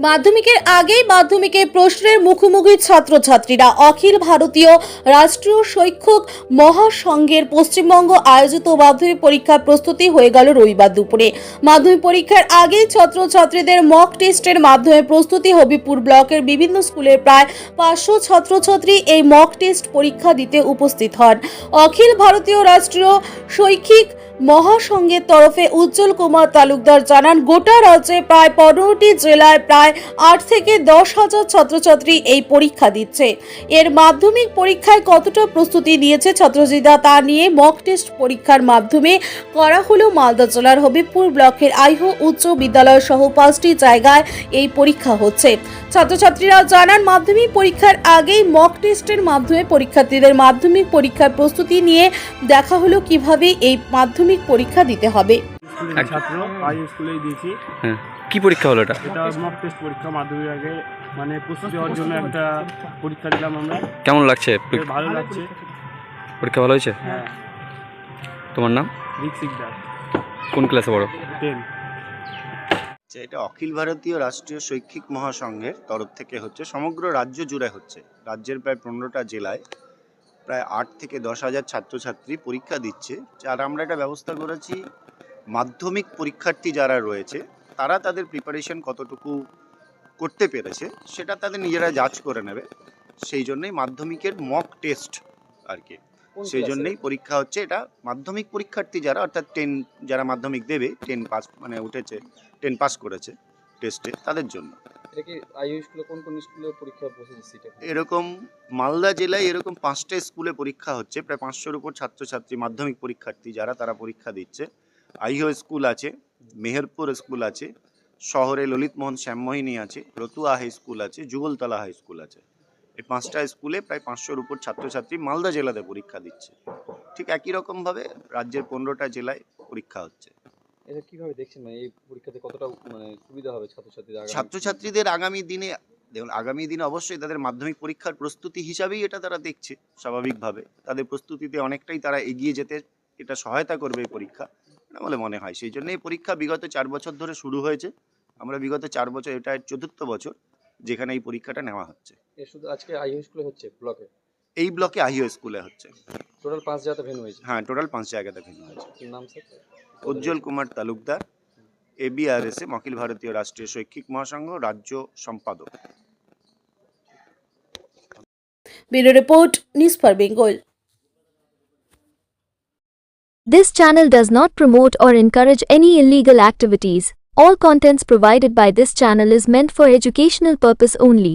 মাধ্যমিকের আগেই মাধ্যমিকে প্রশ্নের মুখোমুখি ছাত্রছাত্রীরা অখিল ভারতীয় রাষ্ট্রীয় শৈক্ষিক মহাসংঘের পশ্চিমবঙ্গ আয়োজিত মাধ্যমিক পরীক্ষার প্রস্তুতি হয়ে গেল রবিবার দুপুরে। মাধ্যমিক পরীক্ষার আগেই ছাত্রছাত্রীদের মক টেস্টের মাধ্যমে প্রস্তুতি হবিপুর ব্লকের বিভিন্ন স্কুলের প্রায় পাঁচশো ছাত্রছাত্রী এই মক টেস্ট পরীক্ষা দিতে উপস্থিত হন। অখিল ভারতীয় রাষ্ট্রীয় শৈক্ষিক মহাসংঘের তরফে উজ্জ্বল কুমার তালুকদার জানান, গোটা রাজ্যে প্রায় পনেরোটি জেলায় প্রায় আট থেকে দশ হাজার ছাত্রছাত্রী এই পরীক্ষা দিচ্ছে। এর মাধ্যমিক পরীক্ষায় কতটা প্রস্তুতি নিয়েছে ছাত্রছাত্রীরা তা নিয়ে মক টেস্ট পরীক্ষার মাধ্যমে করা হলো মালদা জেলার হবিবপুর ব্লকের আইহ উচ্চ বিদ্যালয় সহ পাঁচটি জায়গায় এই পরীক্ষা হচ্ছে। ছাত্রছাত্রীরা জানান, মাধ্যমিক পরীক্ষার আগেই মক টেস্টের মাধ্যমে পরীক্ষার্থীদের মাধ্যমিক পরীক্ষার প্রস্তুতি নিয়ে দেখা হলো কীভাবে এই মাধ্যমিক পরীক্ষা দিতে হবে। ছাত্র আই স্কুলেই দিয়েছি। হ্যাঁ। কি পরীক্ষা হলো এটা? এটা মক টেস্ট পরীক্ষা মাধ্যমিক আগে মানে প্রস্তুতি হওয়ার জন্য একটা পরীক্ষা দিলাম আমরা। কেমন লাগছে? ভালো লাগছে। পরীক্ষা ভালো হয়েছে? হ্যাঁ। তোমার নাম? রিক সিকদার কোন ক্লাসে পড়ো? টেন। আচ্ছা, এটা অখিল ভারতীয় রাষ্ট্রীয় শৈক্ষিক মহাসংঘের তরফ থেকে হচ্ছে সমগ্র রাজ্য জুড়ে হচ্ছে। রাজ্যের প্রায় পনেরোটা জেলায় প্রায় আট থেকে দশ হাজার ছাত্রছাত্রী পরীক্ষা দিচ্ছে। আর আমরা একটা ব্যবস্থা করেছি মাধ্যমিক পরীক্ষার্থী যারা রয়েছে তারা তাদের প্রিপারেশন কতটুকু করতে পেরেছে সেটা তাদের নিজেরা যাচ করে নেবে। সেই জন্যই মাধ্যমিকের মক টেস্ট আর কি। সেই জন্যই পরীক্ষা হচ্ছে এটা মাধ্যমিক পরীক্ষার্থী যারা অর্থাৎ টেন যারা মাধ্যমিক দেবে টেন পাস মানে উঠেছে টেন পাস করেছে টেস্টে তাদের জন্য। আইইউ কোন কোন স্কুলে পরীক্ষা এরকম মালদা জেলায় এরকম পাঁচটা স্কুলে পরীক্ষা হচ্ছে। প্রায় পাঁচশোর উপর ছাত্রছাত্রী, মাধ্যমিক পরীক্ষার্থী যারা, তারা পরীক্ষা দিচ্ছে। আইহো স্কুল আছে, মেহেরপুর স্কুল আছে, শহরে ললিতমোহন শ্যামমোহিনী আছে, রতুয়া হাই স্কুল আছে, যুগলতলা হাই স্কুল আছে। এই পাঁচটা স্কুলে প্রায় পাঁচশোর উপর ছাত্রছাত্রী মালদা জেলাতে পরীক্ষা দিচ্ছে। ঠিক একই রকমভাবে রাজ্যের পনেরোটা জেলায় পরীক্ষা হচ্ছে। এটা কীভাবে দেখছেন? মানে এই পরীক্ষাতে কতটা মানে সুবিধা হবে ছাত্রছাত্রীদের ছাত্রছাত্রীদের আগামী দিনে দেখুন আগামী দিনে অবশ্যই তাদের মাধ্যমিক পরীক্ষার প্রস্তুতি হিসাবেই এটা তারা দেখছে স্বাভাবিকভাবে। তাদের প্রস্তুতিতে অনেকটাই তারা এগিয়ে যেতে এটা সহায়তা করবে এই পরীক্ষা এটা বলে মনে হয়। সেই জন্য এই পরীক্ষা বিগত চার বছর ধরে শুরু হয়েছে। আমরা বিগত চার বছর এটা চতুর্থ বছর যেখানে এই পরীক্ষাটা নেওয়া হচ্ছে। এ শুধু আজকে আইইউ স্কুলে হচ্ছে ব্লকে? এই ব্লকে আহিও স্কুলে হচ্ছে টোটাল পাঁচ জায়গাতে ভেন্যু হয়েছে হ্যাঁ টোটাল পাঁচ জায়গাতে ভিন্ন হয়েছে নাম উজ্জ্বল কুমার তালুকদার এবিআরএস অখিল ভারতীয় রাষ্ট্রীয় শৈক্ষিক মহাসংঘ রাজ্য সম্পাদক bureau report news for Bengal This channel does not promote or encourage any illegal activities. All contents provided by this channel is meant for educational purpose only.